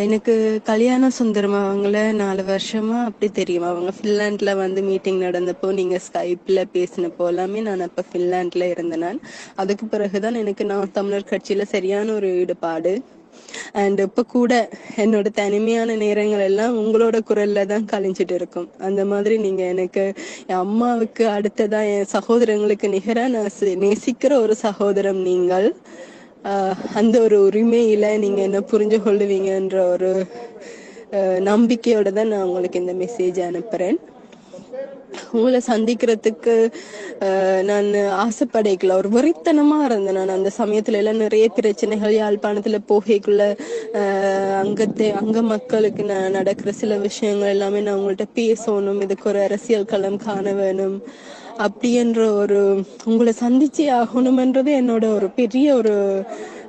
எனக்கு கல்யாண சுந்தரம் அவங்கள நாலு வருஷமா அப்படி தெரியும். அவங்க பின்லாண்ட்ல வந்து மீட்டிங் நடந்தப்போ நீங்க ஸ்கைப்ல பேசினப்போ எல்லாமே நான் அப்ப பின்லாண்ட்ல இருந்தேன் நான். அதுக்கு பிறகுதான் எனக்கு நான் தமிழர் கட்சியில சரியான ஒரு ஈடுபாடு. அண்ட் இப்ப கூட என்னோட தனிமையான நேரங்கள் எல்லாம் உங்களோட குரல்ல தான் கழிஞ்சிட்டு இருக்கும். அந்த மாதிரி நீங்க எனக்கு என் அம்மாவுக்கு அடுத்ததான் என் சகோதரங்களுக்கு நிகரா நான் சி- நேசிக்கிற ஒரு சகோதரம் நீங்கள். அந்த ஒரு உரிமையில நீங்க என்ன புரிஞ்சு கொள்ளுவீங்கன்ற ஒரு நம்பிக்கையோட தான் நான் உங்களுக்கு இந்த மெசேஜ் அனுப்புறேன். உங்களை சந்திக்கிறதுக்கு நான் ஆசைப்படைக்கல ஒரு வெறித்தனமா இருந்தேன் நான். அந்த சமயத்துல எல்லாம் நிறைய பிரச்சனைகள் யாழ்ப்பாணத்துல போகைக்குள்ள அங்கத்தை அங்க மக்களுக்கு நான் நடக்கிற சில விஷயங்கள் எல்லாமே நான் உங்கள்ட்ட பேசணும். இதுக்கு ஒரு அரசியல் களம் காண வேணும். அப்படின்ற ஒரு உங்களை சந்திச்சே ஆகணும்ன்றது என்னோட ஒரு பெரிய ஒரு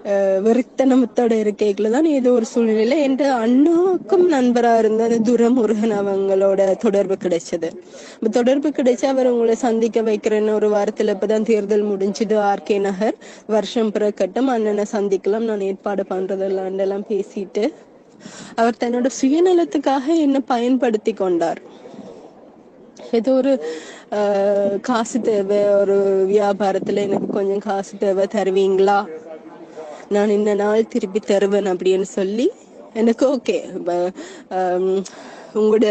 வெறித்தனமத்தோட வெறித்தனத்தோட இருக்கைக்குள்ள தான் ஏதோ ஒரு சூழ்நிலையில என் அண்ணாக்கும் நண்பரா இருந்த அந்த துரமுருகன் அவங்களோட தொடர்பு கிடைச்சது. தொடர்பு கிடைச்சு அவர் உங்களை சந்திக்க வைக்கிறேன்னு ஒரு வாரத்துல இப்பதான் தேர்தல் முடிஞ்சது. ஆர்கே நகர் வருஷம் பிறக்கட்டும் அண்ணனை சந்திக்கலாம் நான் ஏற்பாடு பண்றதெல்லாம் எல்லாம் பேசிட்டு அவர் தன்னோட சுயநலத்துக்காக என்ன பயன்படுத்தி கொண்டார். ஏதோ ஒரு காசு தேவை ஒரு வியாபாரத்துல எனக்கு கொஞ்சம் காசு தேவை தருவீங்களா? நான் இந்த நாள் திருப்பி தருவேன் அப்படின்னு சொல்லி எனக்கு ஓகே உங்களோட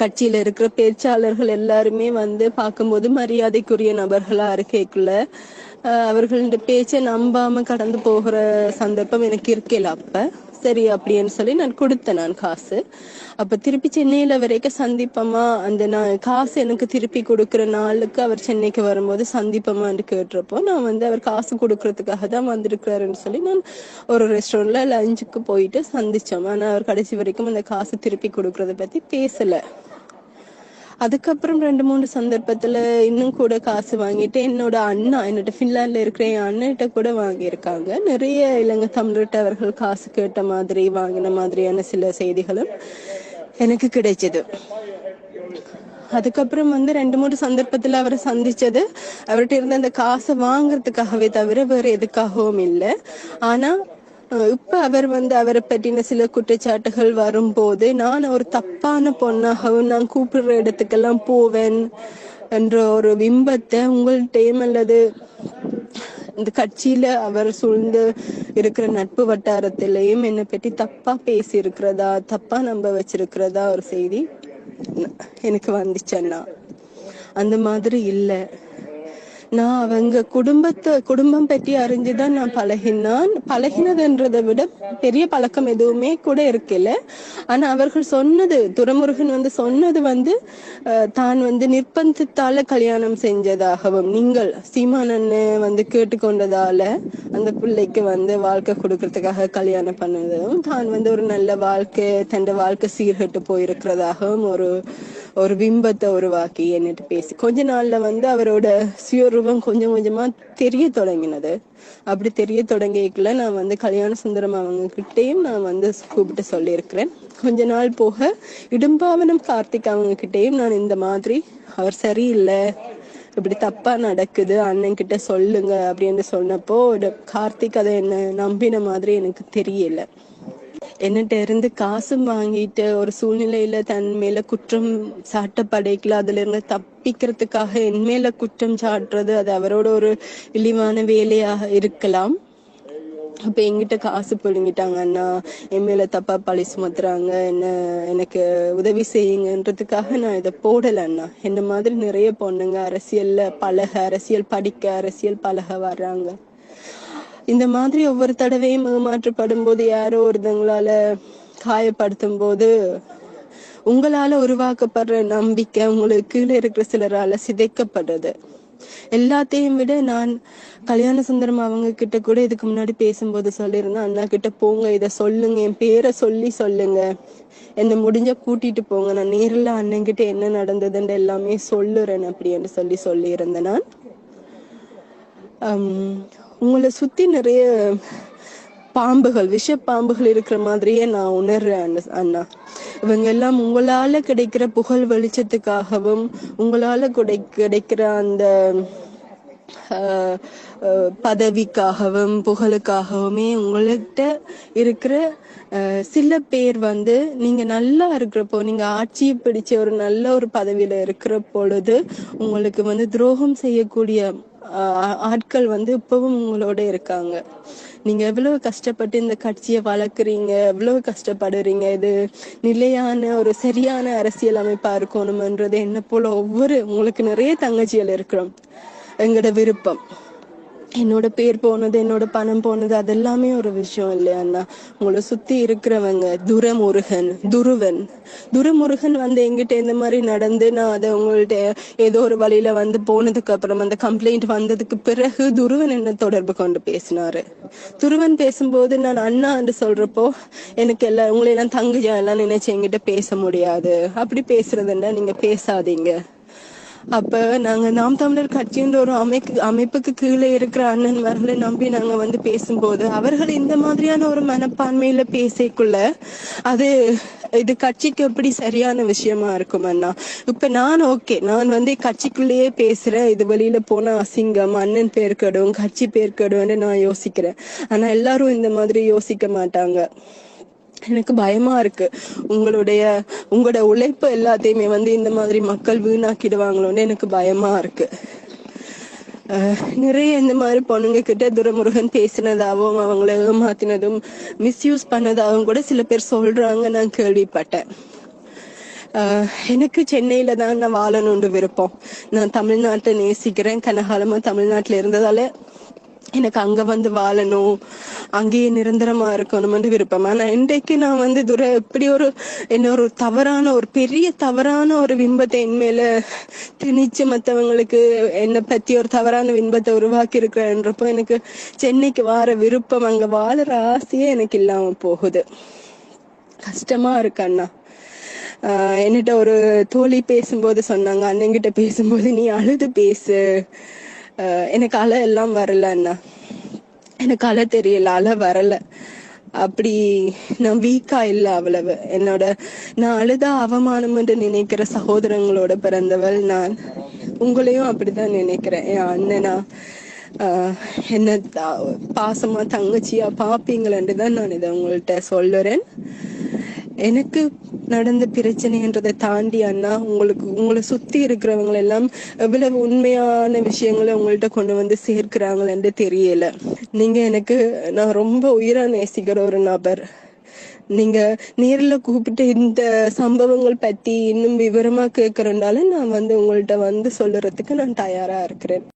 கட்சியில இருக்கிற பேச்சாளர்கள் எல்லாருமே வந்து பார்க்கும்போது மரியாதைக்குரிய நபர்களா இருக்கேக்குள்ள அவர்களோட பேச்சை நம்பாம கடந்து போகிற சந்தர்ப்பம் எனக்கு இருக்கல அப்ப. சரி அப்படின்னு சொல்லி நான் கொடுத்தேன் நான் காசு. அப்ப திருப்பி சென்னையில வரைக்கும் சந்திப்பமா? அந்த நான் காசு எனக்கு திருப்பி கொடுக்குற நாளுக்கு அவர் சென்னைக்கு வரும்போது சந்திப்பமான்னு கேட்டிருப்போ நான் வந்து அவர் காசு கொடுக்கறதுக்காக தான் வந்திருக்கிறாருன்னு சொல்லி நான் ஒரு ரெஸ்டாரண்ட்ல லஞ்சுக்கு போயிட்டு சந்திச்சோம். ஆனா அவர் கடைசி வரைக்கும் அந்த காசு திருப்பி கொடுக்கறத பத்தி பேசல. அதுக்கப்புறம் ரெண்டு மூணு சந்தர்ப்பத்துல இன்னும் கூட காசு வாங்கிட்டு என்னோட அண்ணா என்னோட பின்லாண்ட்ல இருக்கிற என் அண்ணன்கிட்ட கூட வாங்கியிருக்காங்க. நிறைய இலங்கை தமிழர்கிட்ட அவர்கள் காசு கேட்ட மாதிரி வாங்கின மாதிரியான சில செய்திகளும் எனக்கு கிடைச்சது. அதுக்கப்புறம் வந்து ரெண்டு மூணு சந்தர்ப்பத்துல அவரை சந்திச்சது. அவர்கிட்ட இருந்த அந்த காசை வாங்குறதுக்காகவே தவிர வேற எதுக்காகவும் இல்லை. ஆனா இப்ப அவர் வந்து அவரை பற்றின சில குற்றச்சாட்டுகள் வரும்போது நான் ஒரு தப்பான பொண்ணாகவும் நான் கூப்பிடுற இடத்துக்கெல்லாம் போவேன் என்ற ஒரு பிம்பத்தை உங்கள்கிட்டயும் அல்லது இந்த கட்சியில அவர் சூழ்ந்து இருக்கிற நட்பு வட்டாரத்திலையும் என்னை பற்றி தப்பா பேசி இருக்கிறதா தப்பா நம்ப வச்சிருக்கிறதா ஒரு செய்தி எனக்கு வந்துச்சண்ணா அந்த மாதிரி இல்லை. நான் அவங்க குடும்பத்தை குடும்பம் பற்றி அறிஞ்சுதான் நான் பழகினான். பழகினதுன்றதை விட பெரிய பழக்கம் எதுவுமே கூட இருக்கல. ஆனா அவர்கள் சொன்னது துரமுருகன் வந்து சொன்னது வந்து தான் வந்து நிர்பந்தத்தால கல்யாணம் செஞ்சதாகவும் நீங்கள் சீமானன்னு வந்து கேட்டுக்கொண்டதால அந்த பிள்ளைக்கு வந்து வாழ்க்கை கொடுக்கறதுக்காக கல்யாணம் பண்ணதும் தான் வந்து ஒரு நல்ல வாழ்க்கை தன் வாழ்க்கை சீர்கெட்டு போயிருக்கிறதாகவும் ஒரு ஒரு பிம்பத்தை உருவாக்கி என்னட்டு பேசி கொஞ்ச நாள்ல வந்து அவரோட ஆர்வம் கொஞ்சம் கொஞ்சமா தெரிய தொடங்கினது. அப்படி தெரிய தொடங்கிக்கல நான் வந்து கல்யாண சுந்தரம் அவங்க கிட்டேயும் நான் வந்து கூப்பிட்டு சொல்லியிருக்கிறேன். கொஞ்ச நாள் போக இடும்பாவனம் கார்த்திக் அவங்க கிட்டேயும் நான் இந்த மாதிரி அவர் சரியில்லை. இப்படி தப்பா நடக்குது. அண்ணன் கிட்ட சொல்லுங்க. அப்படின்னு சொன்னப்போ கார்த்திக் அதை என்ன நம்பின மாதிரி எனக்கு தெரியல. என்னட்ட இருந்து காசும் வாங்கிட்டு ஒரு சூழ்நிலையில தன் மேல குற்றம் சாட்டப்படைக்கல அதுல இருந்து தப்பிக்கிறதுக்காக என் மேல குற்றம் சாட்டுறது அது அவரோட ஒரு இழிவான வேலையாக இருக்கலாம். அப்ப என்கிட்ட காசு பிடுங்கிட்டாங்க அண்ணா என் மேல தப்பா பழி சுமத்துறாங்க என்ன எனக்கு உதவி செய்யுங்கன்றதுக்காக நான் இதை போடல அண்ணா. இந்த மாதிரி நிறைய பொண்ணுங்க அரசியல்ல பழக அரசியல் படிக்க அரசியல் பழக வர்றாங்க. இந்த மாதிரி ஒவ்வொரு தடவையும் ஏமாற்றப்படும் போது யாரோ ஒருத்தங்களால காயப்படுத்தும் போது உங்களால உருவாக்கப்படுற நம்பிக்கை உங்களுக்கு கீழே இருக்கிற சிலரால சிதைக்கப்படுறது. எல்லாத்தையும் விட நான் கல்யாண சுந்தரம் அவங்க கிட்ட கூட இதுக்கு முன்னாடி பேசும்போது சொல்லியிருந்தேன் அண்ணா கிட்ட போங்க இத சொல்லுங்க என் பேரை சொல்லி சொல்லுங்க. என்ன முடிஞ்ச கூட்டிட்டு போங்க. நான் நேரில் அண்ணன் கிட்ட என்ன நடந்ததுன்னு எல்லாமே சொல்லுறேன் அப்படின்னு சொல்லி சொல்லியிருந்தேன் நான். உங்களை சுத்தி நிறைய பாம்புகள் விஷ பாம்புகள் இருக்கிற மாதிரியே நான் உணர்றேன் அண்ணா- அண்ணா. இவங்க எல்லாம் உங்களால கிடைக்கிற புகழ் வெளிச்சத்துக்காகவும் உங்களால கிடை கிடைக்கிற அந்த பதவிக்காகவும் புகழுக்காகவுமே உங்கள்கிட்ட இருக்கிற சில பேர் வந்து நீங்க நல்லா இருக்கிறப்போ நீங்க ஆட்சியை பிடிச்ச ஒரு நல்ல ஒரு பதவியில இருக்கிற பொழுது உங்களுக்கு வந்து துரோகம் செய்யக்கூடிய ஆட்கள் வந்து இப்பவும் உங்களோட இருக்காங்க. நீங்க எவ்வளவு கஷ்டப்பட்டு இந்த கட்சியை வளர்க்குறீங்க? எவ்வளவு கஷ்டப்படுறீங்க? இது நிலையான ஒரு சரியான அரசியல் அமைப்பா இருக்கணும்ன்றது என்ன போல ஒவ்வொரு உங்களுக்கு நிறைய தங்கச்சிகள் இருக்கிறோம். எங்களோட விருப்பம். என்னோட பேர் போனது என்னோட பணம் போனது அதெல்லாமே ஒரு விஷயம் இல்லையா அண்ணா? உங்களை சுத்தி இருக்கிறவங்க துரமுருகன் துருவன். துரமுருகன் வந்து எங்கிட்ட இந்த மாதிரி நடந்து நான் அதை உங்கள்ட்ட ஏதோ ஒரு வழியில வந்து போனதுக்கு அப்புறம் அந்த கம்ப்ளைண்ட் வந்ததுக்கு பிறகு துருவன் என்ன தொடர்பு கொண்டு பேசினாரு. துருவன் பேசும்போது நான் அண்ணா என்று சொல்றப்போ எனக்கு எல்லாம் உங்களை எல்லாம் தங்குஜா எல்லாம் நினைச்சு எங்கிட்ட பேச முடியாது. அப்படி பேசுறதுன்னா நீங்க பேசாதீங்க. அப்ப நாங்க நாம் தமிழர் கட்சின்ற ஒரு அமைக்கு அமைப்புக்கு கீழே இருக்கிற அண்ணன்மார்களை நம்பி நாங்க வந்து பேசும்போது அவர்கள் இந்த மாதிரியான ஒரு மனப்பான்மையில பேசிக்குள்ள அது இது கட்சிக்கு எப்படி சரியான விஷயமா இருக்கும் அண்ணா? இப்ப நான் ஓகே நான் வந்து கட்சிக்குள்ளேயே பேசுறேன் இது வெளியில போனா அசிங்கம் அண்ணன் பேர் கடும் கட்சி பேர் கடும்னு நான் யோசிக்கிறேன். ஆனா எல்லாரும் இந்த மாதிரி யோசிக்க மாட்டாங்க. எனக்கு பயமா இருக்கு. உங்களுடைய உங்களோட உழைப்பு எல்லாத்தையுமே வந்து இந்த மாதிரி மக்கள் வீணாக்கிடுவாங்களோன்னு எனக்கு பயமா இருக்கு. அஹ் நிறைய இந்த மாதிரி பொண்ணுங்க கிட்ட துரமுருகன் பேசினதாகவும் அவங்கள ஏமாத்தினதும் மிஸ்யூஸ் பண்ணதாகவும் கூட சில பேர் சொல்றாங்க நான் கேள்விப்பட்டேன். ஆஹ் எனக்கு சென்னையில தான் நான் வாழணும்னு விருப்பம். நான் தமிழ்நாட்டை நேசிக்கிறேன். கனகாலமா தமிழ்நாட்டுல இருந்ததால எனக்கு அங்க வந்து வாழணும். அங்கேயே நிரந்தரமா இருக்கணும்னு விருப்பம். ஆனா இன்றைக்கு நான் வந்து துர இப்படி ஒரு என்ன ஒரு தவறான ஒரு பெரிய தவறான ஒரு பிம்பத்தை என் மேல திணிச்சு மத்தவங்களுக்கு என்னை பத்தி ஒரு தவறான பிம்பத்தை உருவாக்கி இருக்கிறேன்றப்போ எனக்கு சென்னைக்கு வார விருப்பம் அங்க வாழற ஆசையே எனக்கு இல்லாம போகுது. கஷ்டமா இருக்கு அண்ணா. என்னிட்ட என்கிட்ட ஒரு தோழி பேசும்போது சொன்னாங்க. அண்ணன்கிட்ட பேசும்போது நீ அழுது பேசு. எனக்கு அழ எல்லாம் வரல அண்ணா. எனக்கு அழ தெரியல அலை வரல. அப்படி நான் வீக்கா இல்ல அவ்வளவு. என்னோட நான் அழுதா அவமானம் என்று நினைக்கிற சகோதரங்களோட பிறந்தவள் நான். உங்களையும் அப்படிதான் நினைக்கிறேன். என் அண்ணனா என்ன பாசமா தங்கச்சியா பாப்பீங்களேன்னு தான் நான் இதை உங்கள்கிட்ட சொல்லுறேன். எனக்கு நடந்த பிரச்சனைன்றதை தாண்டி அண்ணா உங்களுக்கு உங்களை சுத்தி இருக்கிறவங்க எல்லாம் எவ்வளவு உண்மையான விஷயங்களை உங்கள்ட்ட கொண்டு வந்து சேர்க்கிறாங்களேன்னு தெரியல. நீங்க எனக்கு நான் ரொம்ப உயிரா நேசிக்கிற ஒரு நபர். நீங்க நேர்ல கூப்பிட்டு இந்த சம்பவங்கள் பத்தி இன்னும் விவரமா கேட்கறதுனால நான் வந்து உங்கள்ட்ட வந்து சொல்லுறதுக்கு நான் தயாரா இருக்கிறேன்.